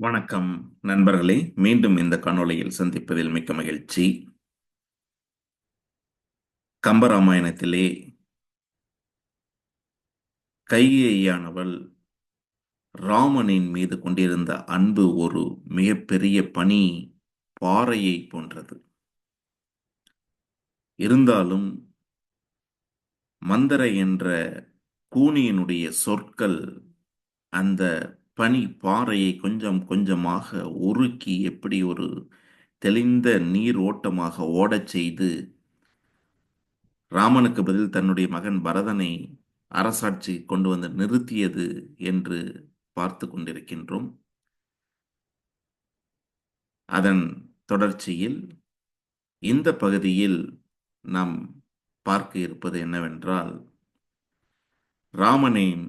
வணக்கம் நண்பர்களே. மீண்டும் இந்த காணொளியில் சந்திப்பதில் மிக்க மகிழ்ச்சி. கம்பராமாயணத்திலே கைகேயானவள் ராமனின் மீது கொண்டிருந்த அன்பு ஒரு மிகப்பெரிய பனி பாறையை போன்றது. இருந்தாலும் மந்தரை என்ற கூனியினுடைய சொற்கள் அந்த பனி பாறையை கொஞ்சம் கொஞ்சமாக உருக்கி எப்படி ஒரு தெளிந்த நீர் ஓட்டமாக ஓடச் செய்து ராமனுக்கு பதில் தன்னுடைய மகன் பரதனை அரசாட்சி கொண்டு வந்து நிறுத்தியது என்று பார்த்து கொண்டிருக்கின்றோம். அதன் தொடர்ச்சியில் இந்த பகுதியில் நாம் பார்க்க இருப்பது என்னவென்றால் ராமனின்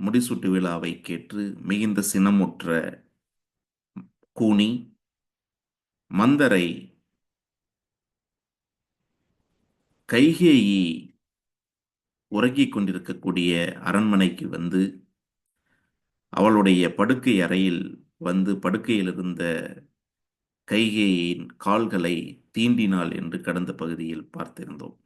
முடிசூட்டு விழாவை கேட்டு மிகுந்த சினமுற்ற கூனி மந்தரை கைகேயி உறங்கிக் கொண்டிருக்கக்கூடிய அரண்மனைக்கு வந்து அவளுடைய படுக்கை அறையில் வந்து படுக்கையில் இருந்த கைகேயின் கால்களை தீண்டினாள் என்று கடந்த பகுதியில் பார்த்திருந்தோம்.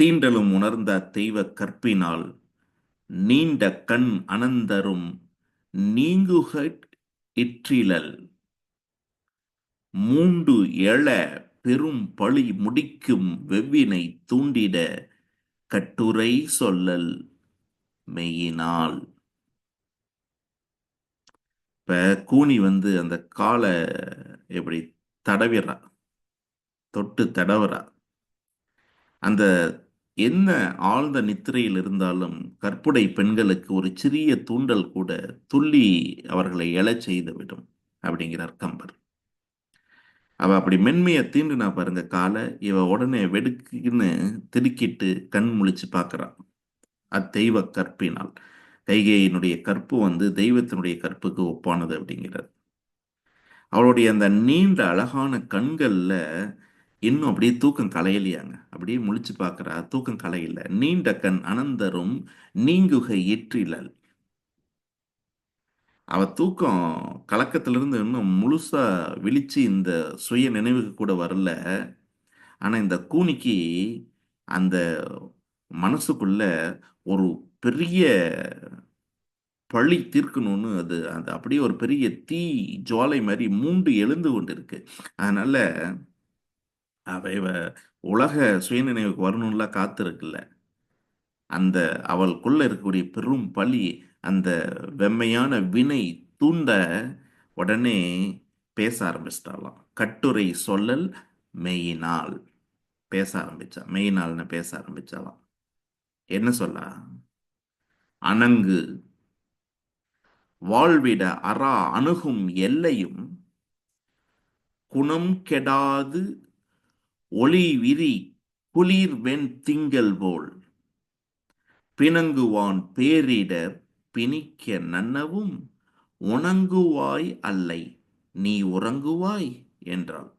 தீண்டலும் உணர்ந்த தெய்வ கற்பினால் நீண்ட கண் அனந்தரும் நீங்குக இற்றிலல். மூண்டு எழ பெரும் பழி முடிக்கும் வெவ்வினை தூண்டிட கட்டுரை சொல்லல் மெய்யினால். இப்ப கூனி வந்து அந்த காலை எப்படி தடவிறா தொட்டு தடவுறா? அந்த என்ன ஆழ்ந்த நித்திரையில் இருந்தாலும் கற்புடை பெண்களுக்கு ஒரு சிறிய தூண்டல் கூட துள்ளி அவர்களை எழச் செய்துவிடும் அப்படிங்கிறார் கம்பர் அவ அப்படி மென்மையை தீண்டுனா பாருங்க காலை இவ உடனே வெடுக்குன்னு திருக்கிட்டு கண் முழிச்சு பார்க்குறான் அத்தெய்வ கற்பினால். கைகேயினுடைய கற்பு வந்து தெய்வத்தினுடைய கற்புக்கு ஒப்பானது அப்படிங்கிறார். அவளுடைய அந்த நீண்ட அழகான கண்கள்ல இன்னும் அப்படியே தூக்கம் கலையலையாங்க அப்படியே முழிச்சு பார்க்குறா தூக்கம் கலையில நீண்ட கண் அனந்தரும் நீங்குக ஏற்றிலல் அவ தூக்கம் கலக்கத்திலிருந்து இன்னும் முழுசா விழிச்சு இந்த சுய நினைவுக்கு கூட வரல. ஆனால் இந்த கூனிக்கு அந்த மனசுக்குள்ள ஒரு பெரிய பழி தீர்க்கணும்னு அது அது அப்படியே ஒரு பெரிய தீ ஜுவாலை மாதிரி மூண்டு எழுந்து கொண்டு இருக்கு அதனால அவ இவ உலக சுயநினைவுக்கு வரணும்ல காத்திருக்குல்ல அந்த அவளுக்குள்ள இருக்கக்கூடிய பெரும் பழி அந்த வெம்மையான வினை தூண்ட உடனே பேச ஆரம்பிச்சிட்டாலாம் கட்டுரை சொல்லல் மெயினால் பேச ஆரம்பிச்சா மெயினால்னு பேச ஆரம்பிச்சாலாம் என்ன சொல்ல? அணங்கு. வாழ்விட அறா அணுகும் எல்லையும் குணம் கெடாது ஒளி விரி குளிர் வெண் திங்கள் போல். பிணங்குவான் பேரிடர் பிணிக்க நன்னவும் உணங்குவாய் அல்லை நீ உறங்குவாய் என்றாள்.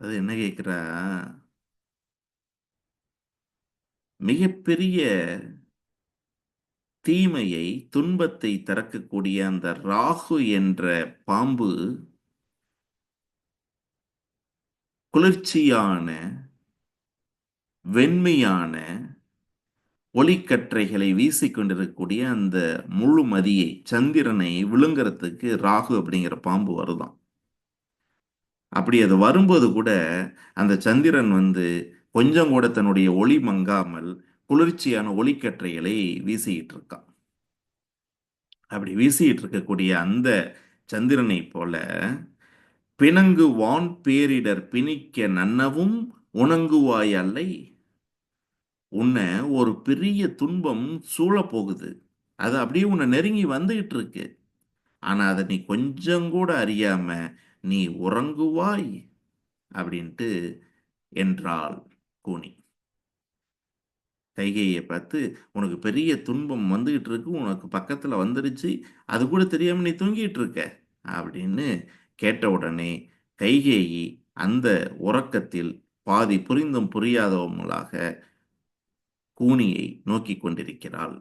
அது என்ன கேட்கிற மிகப்பெரிய தீமையை துன்பத்தை திறக்கக்கூடிய அந்த ராகு என்ற பாம்பு குளிர்ச்சியான வெண்மையான ஒளிக்கற்றைகளை வீசிக்கொண்டிருக்கக்கூடிய அந்த முழு மதியை சந்திரனை விழுங்குறதுக்கு ராகு அப்படிங்கிற பாம்பு வருதான். அப்படி அது வரும்போது கூட அந்த சந்திரன் வந்து கொஞ்சம் கூட தன்னுடைய ஒளி மங்காமல் குளிர்ச்சியான ஒளிக்கற்றைகளை வீசிக்கிட்டு இருக்கான் அப்படி வீசிக்கிட்டு இருக்கக்கூடிய அந்த சந்திரனை போல பிணங்கு வான் பேரிடர் பிணிக்க நன்னவும் உணங்குவாய் அல்லை. உன்னை ஒரு பெரிய துன்பம் சூழ போகுது. அது அப்படியே உன்னை நெருங்கி வந்துகிட்டு இருக்கு. ஆனா அதை நீ கொஞ்சம் கூட அறியாம நீ உறங்குவாய் அப்படின்ட்டு என்றாள் கூனி. கைகையை பார்த்து உனக்கு பெரிய துன்பம் வந்துகிட்டு இருக்கு. உனக்கு பக்கத்துல வந்துருச்சு. அது கூட தெரியாமல் நீ தூங்கிட்டு இருக்க. அப்படின்னு கேட்டவுடனே கைகேயி அந்த உறக்கத்தில் பாதி புரிந்தும் புரியாதவங்களாக கூனியை நோக்கி கொண்டிருக்கிறாள்.